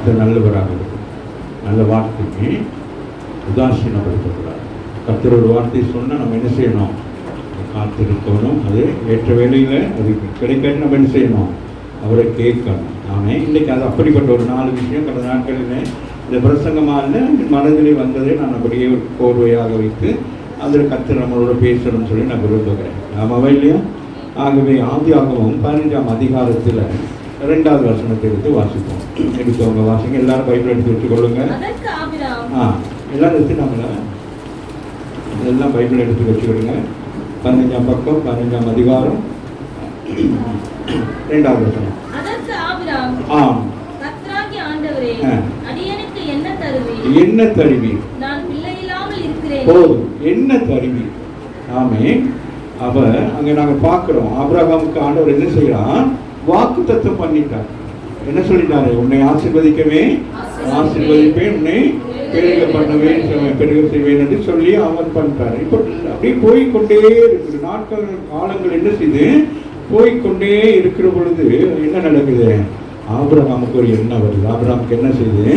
கர்த்தர் நல்லவராக இருக்கும் நல்ல வார்த்தைக்கு உதாசீனப்படுத்தக்கூடாது. கர்த்தர் ஒரு வார்த்தை சொன்னால் நம்ம என்ன செய்யணும்? காத்திருக்கணும் அது ஏற்ற வேலையில் அது கிடைக்காது நம்ம என்ன செய்யணும்? அவரை கேட்கணும். ஆமே இன்றைக்கி அது அப்படிப்பட்ட ஒரு நாலு விஷயம் கடந்த நாட்களில் இந்த பிரசங்கமாக மனதிலே வந்ததை நான் அப்படியே ஒரு கோர்வையாக வைத்து அதில் கத்து நம்மளோட பேசணும்னு சொல்லி நான் விரும்புகிறேன். ஆமாவா இல்லையா? ஆகவே ஆதியாகவும் பதினஞ்சாம் அதிகாரத்தில் ரெண்டாவது வசனத்தை எடுத்து வாசிப்போம். எடுத்தவங்க வாசிங்க எல்லாரும் பைபிள் எடுத்து வச்சுக்கொள்ளுங்க. ஆ எல்லாரும் எடுத்துட்டாங்களா எல்லாம் பைபிள் எடுத்து வச்சுக்கிடுங்க. பதினஞ்சாம் பக்கம் பதினஞ்சாம் அதிகாரம். ரெண்டாவது வசனம் ஆம் என்ன தருவி? போதும். என்ன தருவி? ஆமே அவ அங்க நாங்க பார்க்கிறோம். ஆபிரகாமுக்கு ஆண்டவர் என்ன செய்யறான் வாக்கு தத்துவம் பண்ணிட்டார். என்ன சொல்லிட்டாரு? உன்னை ஆசீர்வதிக்கவே ஆசீர்வதிப்பேன் உன்னை பெருக பண்ணுவேன் பெருக செய்வேன் என்று சொல்லி அவன் பண்ணிட்டார் இப்போ அப்படியே போய்க்கொண்டே இருக்குது நாட்கள் காலங்கள் என்ன செய்யுது போய்க்கொண்டே இருக்கிற பொழுது என்ன நடக்குது? ஆபிரகாமுக்கு ஒரு எண்ணம் வருது. ஆபிரகாமுக்கு என்ன செய்யுது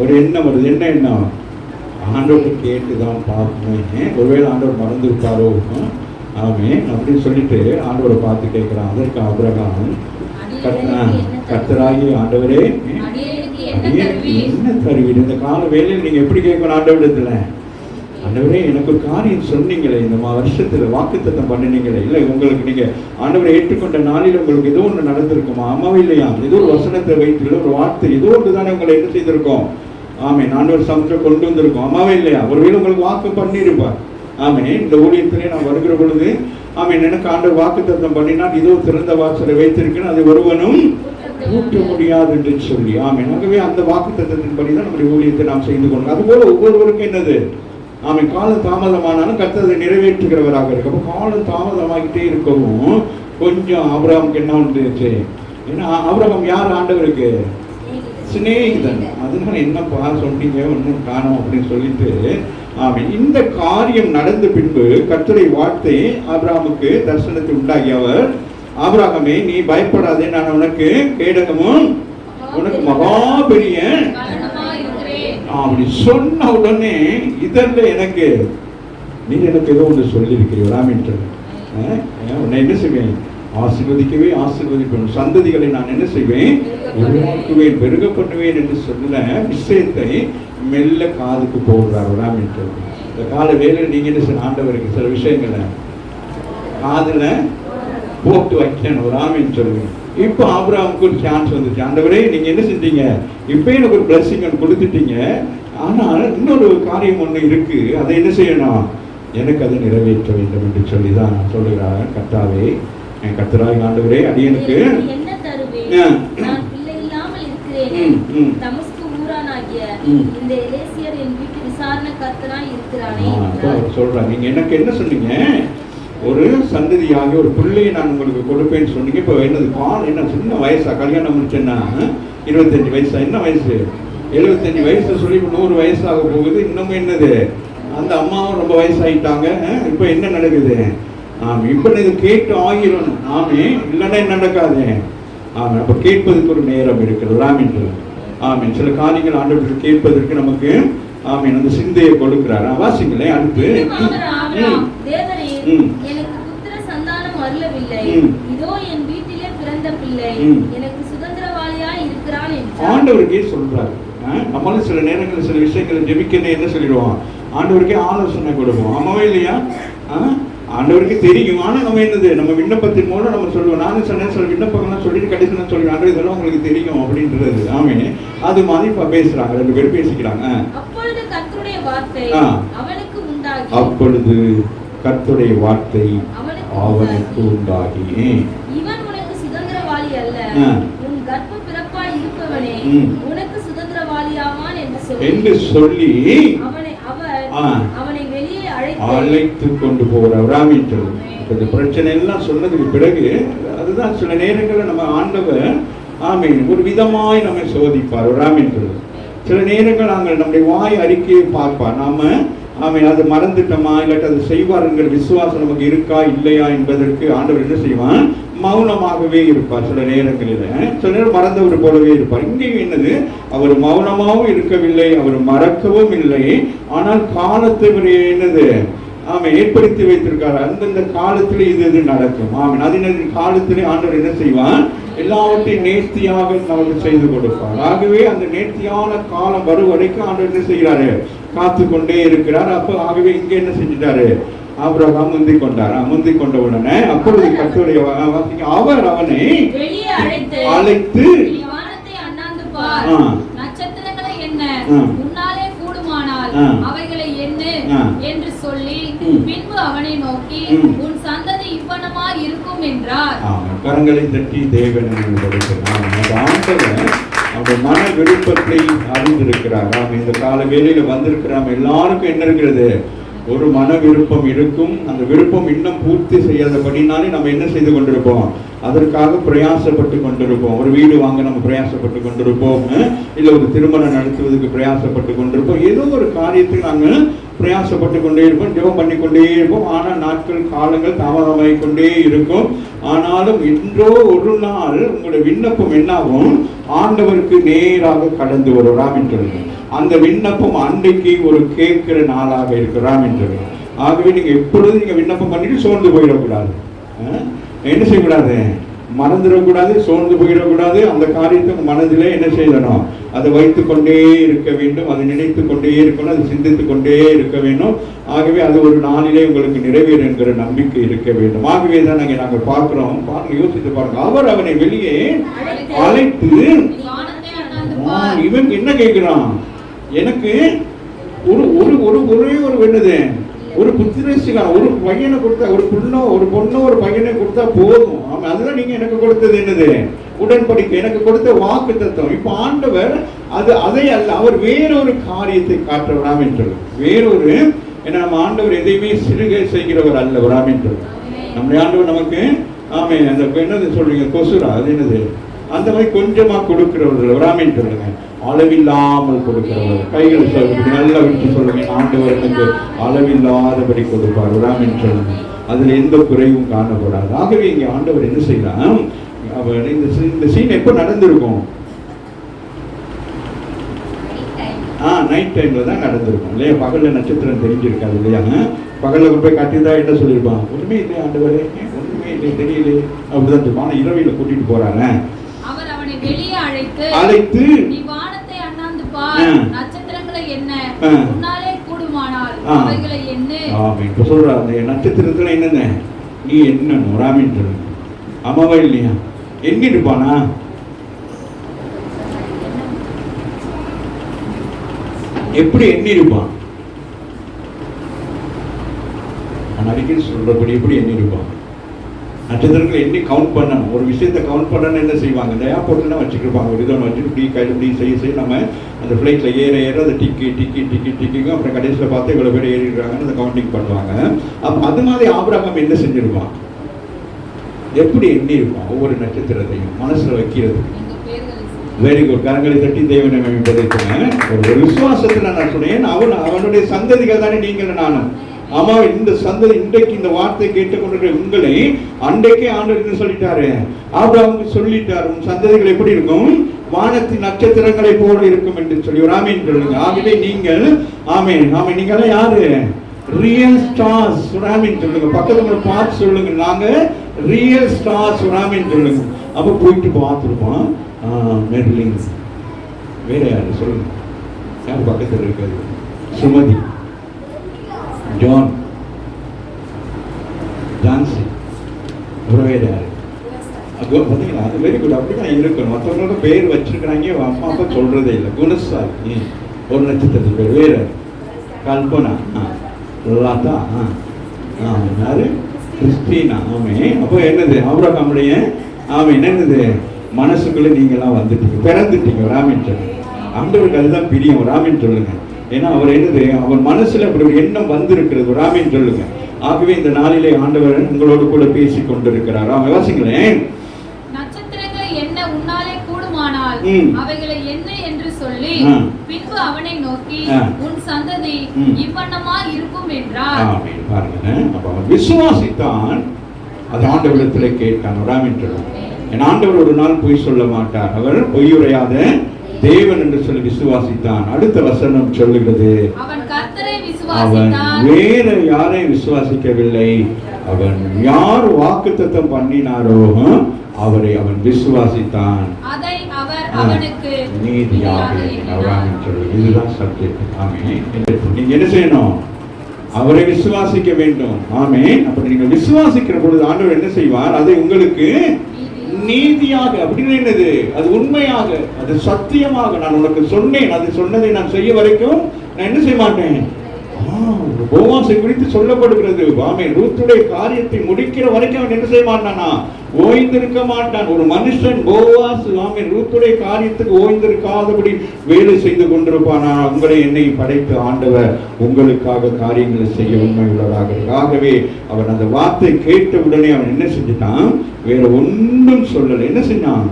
ஒரு எண்ணம் வருது. என்ன எண்ணம்? ஆண்டவர் கேட்டு தான் பார்க்கணும் ஒருவேளை ஆண்டவர் மறந்துருப்பாரோ ஆமே அப்படின்னு சொல்லிட்டு ஆண்டவரை பார்த்து கேட்குறான். அதற்கு ஆபிரகாம் கர்த்த- கர்த்தராகி ஆண்டவரே என்ன அடியே, தருவீர்? இந்த கால வேலையில் நீங்க எப்படி கேட்கணும் ஆண்டவரிடத்துல? ஆண்டவரே எனக்கு ஒரு காரியம் சொன்னீங்களே இந்த மா வருஷத்துல வாக்குத்தத்தம் பண்ணினீங்களே. இல்லை உங்களுக்கு நீங்க ஆண்டவரை ஏற்றுக்கொண்ட நாளில் உங்களுக்கு ஏதோ ஒன்று நடந்திருக்குமா? அம்மாவே இல்லையா? ஏதோ ஒரு வசனத்தை வைத்து ஒரு வார்த்தை ஏதோ ஒன்று தானே உங்களை என்ன செய்திருக்கோம். ஆமே நான் ஒரு சமத்தில் கொண்டு வந்திருக்கோம். அம்மாவே இல்லையா? ஒருவேளை உங்களுக்கு வாக்கு பண்ணியிருப்பார். ஆமே இந்த ஊழியத்திலே நான் வருகிற பொழுது ஆமே எனக்கு ஆண்டவர் வாக்குத்தத்தம் பண்ணினால் இதோ திறந்த வாசலை வைத்திருக்கேன் அது ஒருவனும் கூட்ட முடியாது என்று சொல்லி. ஆமே ஆகவே அந்த வாக்கு தத்துவத்தின்படி தான் நம்முடைய ஊழியத்தை நாம் செய்து கொள்ளணும். அதுபோல ஒவ்வொருவருக்கும் என்னது? ஆமை காலம் தாமதமானாலும் கத்ததை நிறைவேற்றுகிறவராக இருக்கு. அப்போ காலம் தாமதமாகிட்டே இருக்கவும் கொஞ்சம் ஆபிரகாமுக்கு என்ன வந்துச்சு? ஏன்னா ஆபிரகாம் யார் ஆண்டவருக்கு? சிநேகிதன். அதனால என்னப்பா சொன்னீங்க? ஒன்றும் காணோம் அப்படின்னு சொல்லிட்டு ஆமென். இந்த காரியம் நடந்த பின்பு கர்த்தரை வார்த்தை ஆபிரகாமுக்கு தரிசனத்தை உண்டாகியவர் ஆபிரகாமே நீ பயப்படாதே நான் உனக்கு கேடகமும் உனக்கு மகா பெரிய அப்படி சொன்ன உடனே இதல்ல எனக்கு நீ எனக்கு ஏதோ ஒன்று சொல்லியிருக்கிறீர் ராமின் உன்னை என்ன செய்வேன் ஆசிர்வதிக்கவே ஆசிர்வதிப்பேன் சந்ததிகளை நான் என்ன செய்வேன்? உருவாக்குவேன் பெருக பண்ணுவேன் என்று சொன்ன விஷயத்தை மெல்ல காதுக்கு போடுறார் ராமின் இந்த கால வேலையில் நீங்க என்ன செய்ய ஆண்டவருக்கு சில விஷயங்களை காதுல போட்டு வைக்கணும். ராமின் சொல்லுவேன் இப்போ ஆபிரகாமுக்கு ஒரு சான்ஸ் வந்துச்சு. ஆண்டவரே நீங்க என்ன செஞ்சீங்க? இப்போ எனக்கு ஒரு பிளஸிங் கொடுத்துட்டீங்க. ஆனால் இன்னொரு காரியம் ஒன்று இருக்கு. அதை என்ன செய்யணும்? எனக்கு அதை நிறைவேற்ற வேண்டும் என்று சொல்லி தான் சொல்லுகிறார் கர்த்தாவே என் கர்த்தராய் ஆண்டவரே அடியனுக்கு சொல்றார் நீங்க எனக்கு என்ன சொன்னீங்க? ஒரு சந்ததியாக ஒரு பிள்ளையை நான் உங்களுக்கு கொடுப்பேன்னு சொன்னீங்க. இப்போ என்னது கால் என்ன சின்ன வயசா? கல்யாணம் முடிச்சேன்னா இருபத்தஞ்சு வயசா? என்ன வயசு? எழுபத்தஞ்சு வயசு சொல்லி நூறு வயசாக போகுது. இன்னமும் என்னது? அந்த அம்மாவும் ரொம்ப வயசாயிட்டாங்க. இப்போ என்ன நடக்குது? ஆமாம் இப்போ இது கேட்டு ஆகிரும் ஆமே இல்லைன்னா நடக்காது? ஆமாம் அப்போ கேட்பதற்கு ஒரு நேரம் இருக்கிறது. ராமின்றது ஆமீன் சில காரியங்கள் ஆண்டவர்கள் கேட்பதற்கு நமக்கு ஆமீன் அந்த சிந்தையை கொடுக்கிறார். வாசிங்களேன் அடுத்து. எனக்கு புத்திர சந்தானம் அருளவில்லை. இதோ என் வீட்டிலே பிறந்த பிள்ளை. ம். எனக்கு சுதந்திரவாளியாய் இருக்கிறான் என்றார். ஆண்டவருக்கே சொல்றாரு. நம்மளும் சில நேரங்களில் சில விஷயங்களை ஜெபிக்கணும் என்ன சொல்லிடுவோம்? ஆண்டவருக்கே ஆலோசனை கொடுப்போம். ஆமாவே இல்லையா? ஆ? ஆண்டவருக்கு தெரியும். ஆனா நம்ம என்னது? நம்ம விண்ணப்பத்தின் மூலம் நம்ம சொல்லுவோம். நானும் சொன்னேன் சில விண்ணப்பங்கள்லாம் சொல்லிட்டு கடைசி நான் சொல்லுவேன். ஆண்டவர் இதெல்லாம் உங்களுக்கு தெரியும் அப்படின்றது. ஆமே அது மாதிரி இப்ப பேசுறாங்க. ரெண்டு பேரும் பேசிக்கிறாங்க. ஆ. அப்பொழுது கர்த்தருடைய வார்த்தை. அவனுக்கு உண்டாகி. இவன் உனக்கு சுதந்திரவாளி அல்ல. ஆ. உன் கர்ப்ப பிறப்பாய் இருப்பவனே. ம். உனக்கு சுதந்திரவாளியாவான் என்று சொல்லி என்று சொல்லி அவனை. அவனை அழைத்து கொண்டு போகிற ராமின்றது இந்த பிரச்சனை எல்லாம் சொன்னதுக்கு பிறகு அதுதான் சில நேரங்களில் நம்ம ஆண்டவர் ஆமீன். ஒரு விதமாய் நம்மை சோதிப்பார் ராமின்றது சில நேரங்கள் நாங்கள் நம்முடைய வாய் அறிக்கையை பார்ப்பார். நாம் ஆமீன். அது மறந்துட்டோமா? இல்லாட்டி அது செய்வாருங்கிற விசுவாசம் நமக்கு இருக்கா இல்லையா என்பதற்கு ஆண்டவர் என்ன செய்வான் மௌனமாகவே இருப்பார் சில நேரங்களில். சில நேரம் மறந்தவர் போலவே இருப்பார். இங்கேயும் என்னது? அவர் மௌனமாகவும் இருக்கவில்லை அவர் மறக்கவும் இல்லை. ஆனால் காலத்தை என்னது? ஆமை ஏற்படுத்தி வைத்திருக்காரு. அந்தந்த காலத்தில் இது இது நடக்கும். ஆமீன். அதன் காலத்திலே ஆண்டவர் என்ன செய்வான் எல்லாவற்றையும் நேர்த்தியாக நமக்கு செய்து கொடுப்பார். ஆகவே அந்த நேர்த்தியான காலம் வரும் வரைக்கும் ஆண்டவர் என்ன செய்கிறாரு? காத்து கொண்டே இருக்கிறார் அப்போ ஆகவே இங்க என்ன செஞ்சிட்டாரு ஆபிரகாம் முந்திக் கொண்டார் முந்திக் கொண்ட உடனே அப்பொழுது வா- வாசிக்க அவர் அவனை அழைத்து. நட்சத்திரங்களை என்ன. உன்னாலே கூடுமானால். அவைகளை ஆ. என்று சொல்லி. பின்பு அவனை நோக்கி. உன் சந்ததி இவ்வனமா இருக்கும் என்றார். கரங்களை தட்டி தேவன் ஆண்டவர் அவருடைய மன விருப்பத்தை அறிந்திருக்கிறார். நாம் இந்த கால வேலையில் வந்திருக்கிறோம். எல்லாருக்கும் என்ன இருக்கிறது? ஒரு மன விருப்பம் இருக்கும். அந்த விருப்பம் இன்னும் பூர்த்தி செய்யாதபடினாலே நம்ம என்ன செய்து கொண்டிருப்போம்? அதற்காக பிரயாசப்பட்டு கொண்டிருப்போம். ஒரு வீடு வாங்க நம்ம பிரயாசப்பட்டு கொண்டிருப்போம். இல்லை ஒரு திருமணம் நடத்துவதற்கு பிரயாசப்பட்டு கொண்டிருப்போம். ஏதோ ஒரு காரியத்துக்கு நாங்கள் பிரயாசப்பட்டு கொண்டே இருப்போம் ஜெபம் பண்ணி கொண்டே இருப்போம். ஆனால் நாட்கள் காலங்கள் தாமதமாகிக் கொண்டே இருக்கும். ஆனாலும் இன்றோ ஒரு நாள் உங்களுடைய விண்ணப்பம் என்னாகும்? ஆண்டவருக்கு நேராக கடந்து வரும். ராமின்றது அந்த விண்ணப்பம் அன்றைக்கு ஒரு கேட்கிற நாளாக இருக்கு ராமின் ஆகவே நீங்கள் எப்பொழுதும் நீங்கள் விண்ணப்பம் பண்ணிட்டு சோர்ந்து போயிடக்கூடாது. என்ன செய்யக்கூடாது? மறந்துடக்கூடாது சோர்ந்து போயிடக்கூடாது. அந்த காரியத்தை மனதிலே என்ன செய்யணும்? அதை வைத்து கொண்டே இருக்க வேண்டும். அதை நினைத்து கொண்டே இருக்கணும். அதை சிந்தித்து கொண்டே இருக்க வேண்டும். ஆகவே அது ஒரு நாளிலே உங்களுக்கு நிறைவேறும் என்கிற நம்பிக்கை இருக்க வேண்டும். ஆகவே தான் நாங்கள் நாங்கள் பார்க்கிறோம். பாருங்க யோசித்து பாருங்க. அவர் அவனை வெளியே அழைத்து இவன் என்ன கேட்கிறான்? எனக்கு ஒரு ஒரு ஒரு ஒரே ஒரு என்னது ஒரு புத்திரசிகா ஒரு பையனை கொடுத்தா ஒரு பொண்ணோ ஒரு பொண்ணோ ஒரு பையனை கொடுத்தா போதும். ஆமா அதுதான் நீங்க எனக்கு கொடுத்தது என்னது? உடன்படிக்கை. எனக்கு கொடுத்த வாக்கு தத்துவம் இப்ப ஆண்டவர் அது அதை அல்ல அவர் வேறொரு காரியத்தை காட்ட என்று வேறொரு ஏன்னா நம்ம ஆண்டவர் எதையுமே சிறுகை செய்கிறவர் அல்ல விடாம நம்ம நம்முடைய ஆண்டவர் நமக்கு ஆமே அந்த என்னது சொல்றீங்க கொசுரா அது என்னது? அந்த மாதிரி கொஞ்சமா கொடுக்கிறவர்கள் விடாம சொல்லுங்க அளவில்லாமல் கொடுக்கிறவர். கைகளை சொல்லுங்க நல்லா விட்டு சொல்லுங்க. ஆண்டவர் எனக்கு அளவில்லாதபடி கொடுப்பார். வராமின்னு சொல்லுங்க. அதுல எந்த குறைவும் காணப்படாது. ஆகவே இங்க ஆண்டவர் என்ன செய்யலாம் அவர் இந்த இந்த சீன் எப்போ நடந்திருக்கும்? ஆ நைட் டைம்ல தான் நடந்திருக்கும். இல்லையா? பகல்ல நட்சத்திரம் தெரிஞ்சிருக்காது இல்லையா? பகல்ல போய் கட்டிதான் என்ன சொல்லியிருப்பான்? ஒண்ணுமே இல்லை ஆண்டவரே. ஒண்ணுமே இல்லை தெரியல அப்படிதான் சொல்லுவான் இரவையில கூட்டிட்டு போறாங்க அவர் அவனை வெளியே அழைத்து ஆ. நட்சத்திரங்களை என்ன. உன்னாலே கூடுமானால். அவைகளை எண்ணு ஆமா இப்ப சொல்றா அந்த நட்சத்திரத்துல என்னென்ன நீ என்ன ராமின்னு சொல்லு ஆமாவா இல்லையா? எண்ணி இருப்பானா? எப்படி எண்ணி இருப்பான்? நான் அடிக்கடி சொல்றபடி எப்படி எண்ணி இருப்பான்? நட்சத்திரங்களை எண்ணி கவுண்ட் பண்ணணும். ஒரு விஷயத்தை கவுண்ட் பண்ணணும் என்ன செய்வாங்க? இந்த ஏர்போர்ட்லாம் வச்சுக்கிருப்பாங்க. ஒரு இதை வச்சு இப்படி கை இப்படி செய்ய செய்ய நம்ம அந்த ஃப்ளைட்டில் ஏற ஏற அந்த டிக்கி டிக்கி டிக்கி டிக்கிங்க அப்புறம் கடைசியில் பார்த்து இவ்வளோ பேர் ஏறிடுறாங்கன்னு அந்த கவுண்டிங் பண்ணுவாங்க. அப்போ அது மாதிரி ஆபிரகம் என்ன செஞ்சிருப்பான்? எப்படி எண்ணி இருப்பான் ஒவ்வொரு நட்சத்திரத்தையும் மனசில் வைக்கிறது. வெரி குட் கரங்களை தட்டி தேவனை மேம்படுத்துங்க ஒரு விசுவாசத்தில் நான் சொன்னேன். அவன் அவனுடைய சந்ததிகள் தானே நீங்கள் நானும். ஆமா இந்த சந்ததி இன்றைக்கு இந்த வார்த்தை கேட்டுக்கொண்டிருக்கிற உங்களை அன்றைக்கே ஆண்டவர் என்ன சொல்லிட்டாரு? ஆபிரகாமுக்கு சொல்லிட்டார் உன் சந்ததிகள் எப்படி இருக்கும்? வானத்தின் நட்சத்திரங்களை போல இருக்கும் என்று சொல்லி ஒரு ஆமீன் சொல்லுங்க. ஆகவே நீங்கள் ஆமீன் ஆமீன். நீங்களாம் யாரு? ரியல் ஸ்டார்ஸ் சுறாமின் சொல்லுங்க. பக்கத்துல பார்த்து சொல்லுங்க. நாங்க ரியல் ஸ்டார்ஸ் சுனாமின்னு சொல்லுங்க. அப்ப போயிட்டு பார்த்துருப்போம். மெர்லின். வேற யாரு? சொல்லுங்க. யார் பக்கத்தில் இருக்காது சுமதி. ஜான் ஜான்சி அது பார்த்தீங்களா? அது வெரி குட் அப்படி தான் இருக்கணும். மற்றவங்களோட பேர் வச்சிருக்கிறாங்க அம்மா அப்பா சொல்றதே இல்லை. குணசாலி ஒரு நட்சத்திரத்துக்கு பேர் வேற. கல்பனா. ஆ. லதா. ஆ. ஆ யாரு? கிறிஸ்டினா. ஆமே. அப்போ என்னது? ஆபிரகாமுடைய ஆமே என்னது? மனசுக்குள்ள நீங்களாம் வந்துட்டீங்க. பிறந்துட்டீங்க. ராமின் சொல்லுங்க. ஆண்டவருக்கு அதுதான் பிரியம். ராமின் சொல்லுங்க. ஏன்னா அவர் என்னது? அவர் மனசுல அப்படி ஒரு எண்ணம் வந்திருக்கிறது. ராமின் சொல்லுங்க. ஆகவே இந்த நாளிலே ஆண்டவர் உங்களோடு கூட பேசி கொண்டிருக்கிறார். ஆமா வாசிங்களேன். அவைகளை என்ன என்று சொல்லி. பின்பு அவனை நோக்கி. உன் சந்ததி ம். இவ்வண்ணமா இருக்கும் என்றார். ஆமென். பாருங்க. அப்ப அவன் விசுவாசித்தான். அது ஆண்டவரிடத்திலே கேட்டான். வராமின்றோம் என் ஆண்டவர் ஒரு நாள் பொய் சொல்ல மாட்டார். அவர் பொய்யுரையாத தேவன் என்று சொல்லி விசுவாசித்தான். அடுத்த வசனம் சொல்லுகிறது. அவன் வேற யாரை விசுவாசிக்கவில்லை. அவன் யார் வாக்குத்தத்தம் பண்ணினாரோ அவரை அவன் விசுவாசித்தான். நீதியாக இதுதான் சப்ஜெக்ட் ஆமே நீங்க என்ன செய்யணும்? அவரை விசுவாசிக்க வேண்டும். ஆமே அப்ப நீங்க விசுவாசிக்கிற பொழுது ஆண்டவர் என்ன செய்வார்? அதை உங்களுக்கு நீதியாக அப்படின்னு என்னது? அது உண்மையாக அது சத்தியமாக நான் உனக்கு சொன்னேன். அது சொன்னதை நான் செய்ய வரைக்கும் நான் என்ன செய்ய மாட்டேன்? போவாசை குறித்து சொல்லப்படுகிறது. ஆமே ரூத்துடைய காரியத்தை முடிக்கிற வரைக்கும் அவன் என்ன செய்ய மாட்டானா? ஓய்ந்திருக்க மாட்டான். ஒரு மனுஷன் போவாஸ் ஆமே ரூத்துடைய காரியத்துக்கு ஓய்ந்திருக்காதபடி வேலை செய்து கொண்டிருப்பானா? உங்களை என்னை படைத்து ஆண்டவர் உங்களுக்காக காரியங்களை செய்ய உண்மை உள்ளதாக ஆகவே அவன் அந்த வார்த்தை கேட்ட உடனே அவன் என்ன செஞ்சுட்டான்? வேற ஒன்றும் சொல்லலை. என்ன செஞ்சான்?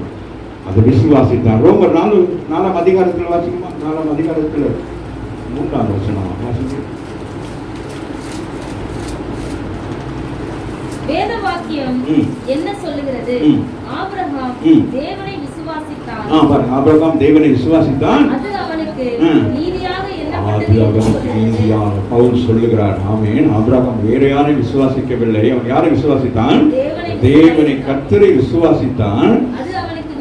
அதை விசுவாசித்தான். ரொம்ப நாலு நாலாம் அதிகாரத்தில் வாசிக்குமா நாலாம் அதிகாரத்தில் மூன்றாம் வசனம் வாசிங்க. வேத வாக்கியம். என்ன சொல்லுகிறது. ஆபிரகாம். தேவனை விசுவாசித்தான். ஆபிரகாம் தேவனை விசுவாசித்தான். அது அவனுக்கு. நீதியாக அது அவனுக்கு பவுல் சொல்லுகிறார். ஆமென். ஆபிரகாம் வேற யாரையும் விசுவாசிக்கவில்லை. அவன் யாரை விசுவாசித்தான்? தேவனை கர்த்தரை விசுவாசித்தான்.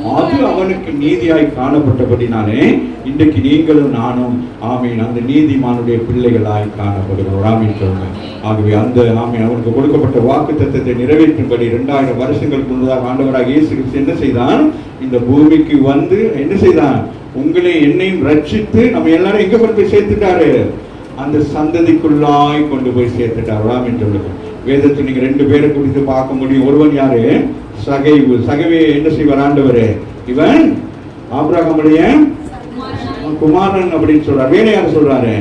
அது அவனுக்கு நீதியாய் காணப்பட்டபடினாலே இன்றைக்கு நீங்களும் நானும் ஆமீன் அந்த நீதிமானுடைய பிள்ளைகளாய் காணப்படுகிறோம். ஆமீன் சொல்லுங்க. ஆகவே அந்த ஆமீன் அவனுக்கு கொடுக்கப்பட்ட வாக்கு தத்துவத்தை நிறைவேற்றும்படி இரண்டாயிரம் வருஷங்களுக்கு முன்னதாக ஆண்டவராக இயேசு கிறிஸ்து என்ன செய்தான்? இந்த பூமிக்கு வந்து என்ன செய்தான்? உங்களை என்னையும் ரட்சித்து நம்ம எல்லாரும் எங்க கொண்டு போய் சேர்த்துட்டாரு? அந்த சந்ததிக்குள்ளாய் கொண்டு போய் சேர்த்துட்டார். ஆமீன் சொல்லுங்க. வேதத்தை நீங்க ரெண்டு பேரை குறித்து பார்க்க முடியும். ஒருவன் யாரு? சகைவு சகைவே என்ன செய்வார் ஆண்டவர்? இவன் ஆபிரகமுடைய குமாரன் அப்படின்னு சொல்றார். வேற யார் சொல்றாரு?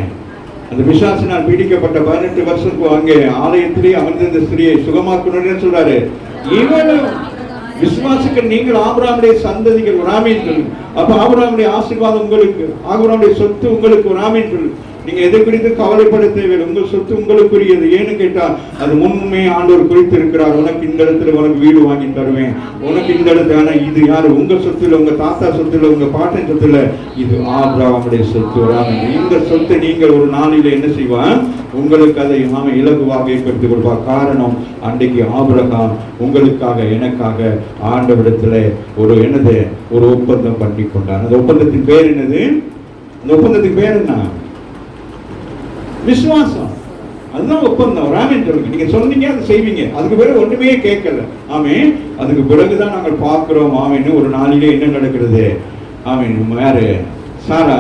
அந்த விசாசினால் பீடிக்கப்பட்ட பதினெட்டு வருஷத்துக்கு அங்கே ஆலயத்திலே அமர்ந்திருந்த ஸ்திரியை சுகமாக்கணும்னு சொல்றாரு. இவனும் விசுவாசிக்கிற நீங்கள் ஆபராமுடைய சந்ததிகள் ஒரு ஆமீன் அப்ப ஆபராமுடைய ஆசீர்வாதம் உங்களுக்கு ஆபராமுடைய சொத்து உங்களுக்கு ஒரு சொல்லு. நீங்க எதை குறித்து கவலைப்பட தேவையில்லை. உங்கள் சொத்து உங்களுக்குரியது. ஏன்னு கேட்டா அது முன்னுமே ஆண்டவர் குறித்து இருக்கிறார் உனக்கு இந்த இடத்துல உனக்கு வீடு வாங்கி தருவேன். உனக்கு இந்த இடத்துல ஆனா இது யாரு? உங்க சொத்துல உங்க தாத்தா சொத்துல உங்க பாட்டன் சொத்துல இது ஆபிரகாமுடைய சொத்து. இந்த சொத்தை நீங்கள் ஒரு நாளில என்ன செய்வான் உங்களுக்கு அதை நாம இலகுவாக ஏற்படுத்தி கொடுப்பார் காரணம் அன்றைக்கு ஆபிரகாம் உங்களுக்காக எனக்காக ஆண்டவிடத்துல ஒரு என்னது? ஒரு ஒப்பந்தம் பண்ணி கொண்டான் அந்த ஒப்பந்தத்தின் பேர் என்னது? அந்த ஒப்பந்தத்துக்கு பேர் என்ன? விசுவாசம். அதுதான் ஒப்பந்தம். ராமன் சொல்லுங்க. நீங்க சொன்னீங்க அதை செய்வீங்க. அதுக்கு பிறகு ஒன்றுமே கேட்கல. ஆமே அதுக்கு பிறகுதான் நாங்கள் பார்க்கிறோம். ஆமின்னு ஒரு நாளிலே என்ன நடக்கிறது? ஆமீன். யாரு? சாரா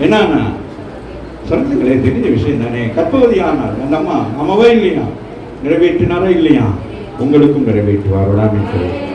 என்னன்னா சொல்லுங்களே தெரிஞ்ச விஷயம் தானே. கற்பவதி ஆனார். அந்த அம்மா அம்மாவே இல்லையா? நிறைவேற்றினாரா இல்லையா? உங்களுக்கும் நிறைவேற்றுவார்? ராமேஸ்வரர்